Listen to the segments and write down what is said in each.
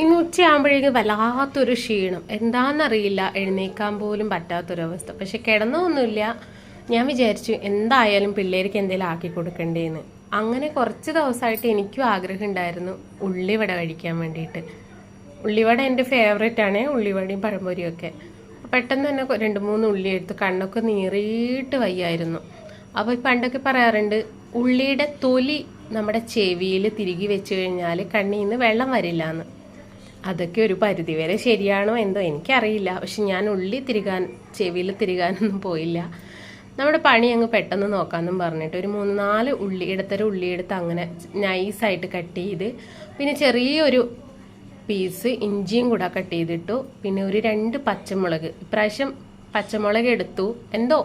ഇന്ന് ഉച്ചയാകുമ്പോഴേക്കും വല്ലാത്തൊരു ക്ഷീണം. എന്താണെന്നറിയില്ല എഴുന്നേക്കാൻ പോലും പറ്റാത്തൊരവസ്ഥ. പക്ഷെ കിടന്നൊന്നുമില്ല. ഞാൻ വിചാരിച്ചു എന്തായാലും പിള്ളേർക്ക് എന്തെങ്കിലും ആക്കി കൊടുക്കണ്ടേന്ന്. അങ്ങനെ കുറച്ച് ദിവസമായിട്ട് എനിക്കും ആഗ്രഹം ഉണ്ടായിരുന്നു ഉള്ളിവട കഴിക്കാൻ വേണ്ടിയിട്ട്. ഉള്ളിവട എന്റെ ഫേവറേറ്റ് ആണ് ഉള്ളിവടയും പഴംപൊരിയും ഒക്കെ പെട്ടെന്ന് തന്നെ രണ്ട് മൂന്ന് ഉള്ളി എടുത്ത് കണ്ണൊക്കെ നീറിയിട്ട് വയ്യായിരുന്നു. അപ്പോൾ പണ്ടൊക്കെ പറയാറുണ്ട് ഉള്ളിയുടെ തൊലി നമ്മുടെ ചെവിയിൽ തിരികെ വെച്ച് കഴിഞ്ഞാൽ കണ്ണിൽ നിന്ന് വെള്ളം വരില്ല എന്ന് അതൊക്കെ ഒരു പരിധി വരെ ശരിയാണോ എന്തോ എനിക്കറിയില്ല. പക്ഷെ ഞാൻ ഉള്ളി തിരികാൻ ചെവിയിൽ തിരികാനൊന്നും പോയില്ല. നമ്മുടെ പണി അങ്ങ് പെട്ടെന്ന് നോക്കാമെന്നും പറഞ്ഞിട്ട് ഒരു മൂന്ന് നാല് ഉള്ളി ഇടത്തരം ഉള്ളി എടുത്ത് അങ്ങനെ നൈസായിട്ട് കട്ട് ചെയ്ത് പിന്നെ ചെറിയൊരു പീസ് ഇഞ്ചിയും കൂടെ കട്ട് ചെയ്തിട്ടു. പിന്നെ ഒരു രണ്ട് പച്ചമുളക്. ഇപ്രാവശ്യം പച്ചമുളക് എടുത്തു. എന്തോ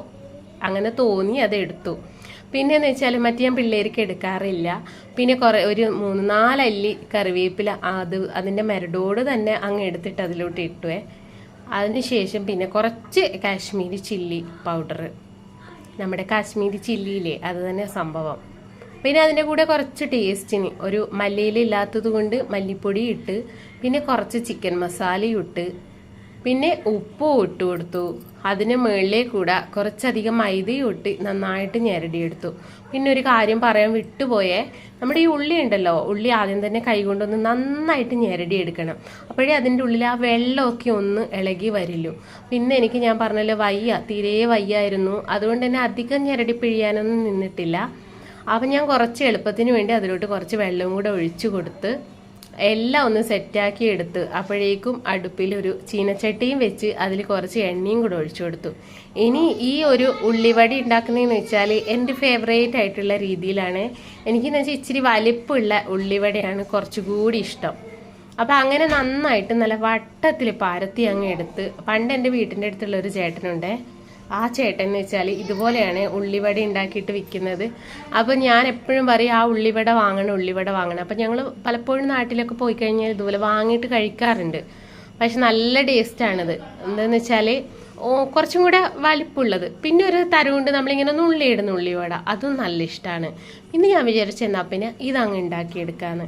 അങ്ങനെ തോന്നി അത് എടുത്തു. പിന്നെ എന്ന് വെച്ചാൽ മറ്റേ ഞാൻ പിള്ളേർക്ക് എടുക്കാറില്ല. പിന്നെ കുറെ ഒരു മൂന്ന് നാലല്ലി കറിവേപ്പില അത് അതിന്റെ മരടോട് തന്നെ അങ്ങ് എടുത്തിട്ട് അതിലോട്ട് ഇട്ടുവേ. അതിനുശേഷം പിന്നെ കുറച്ച് കാശ്മീരി ചില്ലി പൗഡർ നമ്മുടെ കാശ്മീരി ചില്ലിയില്ലേ അത് തന്നെ സംഭവം. പിന്നെ അതിന്റെ കൂടെ കുറച്ച് ടേസ്റ്റിന് ഒരു മല്ലിയിലില്ലാത്തത് കൊണ്ട് മല്ലിപ്പൊടി ഇട്ട് പിന്നെ കുറച്ച് ചിക്കൻ മസാലയും ഇട്ട് പിന്നെ ഉപ്പും ഇട്ട് കൊടുത്തു. അതിന് മുകളിലേ കൂടെ കുറച്ചധികം മൈദയും ഇട്ട് നന്നായിട്ട് ഞെരടിയെടുത്തു. പിന്നെ ഒരു കാര്യം പറയാൻ വിട്ടുപോയേ നമ്മുടെ ഈ ഉള്ളി ഉണ്ടല്ലോ ഉള്ളി ആദ്യം തന്നെ കൈകൊണ്ടൊന്ന് നന്നായിട്ട് ഞെരടിയെടുക്കണം. അപ്പോഴേ അതിന്റെ ഉള്ളിൽ ആ വെള്ളമൊക്കെ ഒന്ന് ഇളകി വരില്ലു. പിന്നെ എനിക്ക് ഞാൻ പറഞ്ഞല്ലോ വയ്യ തീരെ വയ്യായിരുന്നു. അതുകൊണ്ട് തന്നെ അധികം ഞെരടി പിഴിയാനൊന്നും നിന്നിട്ടില്ല. അപ്പം ഞാൻ കുറച്ച് എളുപ്പത്തിന് വേണ്ടി അതിലോട്ട് കുറച്ച് വെള്ളവും കൂടെ ഒഴിച്ചു കൊടുത്ത് എല്ലാം ഒന്ന് സെറ്റാക്കി എടുത്ത് അപ്പോഴേക്കും അടുപ്പിൽ ഒരു ചീനച്ചട്ടിയും വെച്ച് അതിൽ കുറച്ച് എണ്ണയും കൂടെ ഒഴിച്ചു കൊടുത്തു. ഇനി ഈ ഒരു ഉള്ളിവടി ഉണ്ടാക്കുന്നതെന്ന് വെച്ചാൽ എന്റെ ഫേവറേറ്റ് ആയിട്ടുള്ള രീതിയിലാണ്. എനിക്കെന്ന് വെച്ചാൽ ഇച്ചിരി വലിപ്പമുള്ള ഉള്ളിവടയാണ് കുറച്ചുകൂടി ഇഷ്ടം. അപ്പം അങ്ങനെ നന്നായിട്ട് നല്ല വട്ടത്തിൽ പരത്തി അങ്ങ് എടുത്ത് പണ്ട് എന്റെ വീട്ടിന്റെ അടുത്തുള്ള ഒരു ചേട്ടനുണ്ടേ. ആ ചേട്ടൻ എന്ന് വെച്ചാൽ ഇതുപോലെയാണ് ഉള്ളിവട ഉണ്ടാക്കിയിട്ട് വിൽക്കുന്നത്. അപ്പോൾ ഞാൻ എപ്പോഴും പറയും ആ ഉള്ളിവട വാങ്ങണം ഉള്ളിവട വാങ്ങണം. അപ്പോൾ ഞങ്ങൾ പലപ്പോഴും നാട്ടിലൊക്കെ പോയി കഴിഞ്ഞാൽ ഇതുപോലെ വാങ്ങിയിട്ട് കഴിക്കാറുണ്ട്. പക്ഷെ നല്ല ടേസ്റ്റാണിത് എന്താണെന്ന് വെച്ചാൽ കുറച്ചും കൂടെ വലിപ്പുള്ളത്. പിന്നെ ഒരു തരവുണ്ട് നമ്മളിങ്ങനെ നുള്ളിയിടുന്ന ഉള്ളിവട. അതും നല്ല ഇഷ്ടമാണ് ഇന്ന് ഞാൻ വിചാരിച്ചു എന്നാൽ പിന്നെ ഇതങ്ങ് ഉണ്ടാക്കിയെടുക്കാന്ന്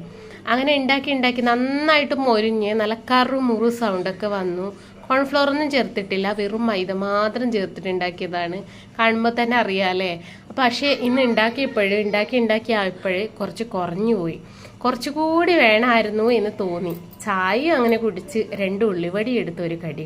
അങ്ങനെ ഉണ്ടാക്കി ഉണ്ടാക്കി നന്നായിട്ട് മൊരിഞ്ഞ് നല്ല കറു മുറു സൗണ്ടൊക്കെ വന്നു. കോൺഫ്ലോറൊന്നും ചേർത്തിട്ടില്ല. വെറും മൈദ മാത്രം ചേർത്തിട്ട് ഉണ്ടാക്കിയതാണ് കാണുമ്പോൾ തന്നെ അറിയാലേ പക്ഷേ ഇന്ന് ഉണ്ടാക്കിയപ്പോഴേ ഉണ്ടാക്കി ഉണ്ടാക്കി ആയപ്പോഴേ കുറച്ച് കുറഞ്ഞു പോയി. കുറച്ചുകൂടി വേണമായിരുന്നു എന്ന് തോന്നി. ചായ അങ്ങനെ കുടിച്ച് രണ്ട് ഉള്ളിവടി എടുത്ത് ഒരു കടി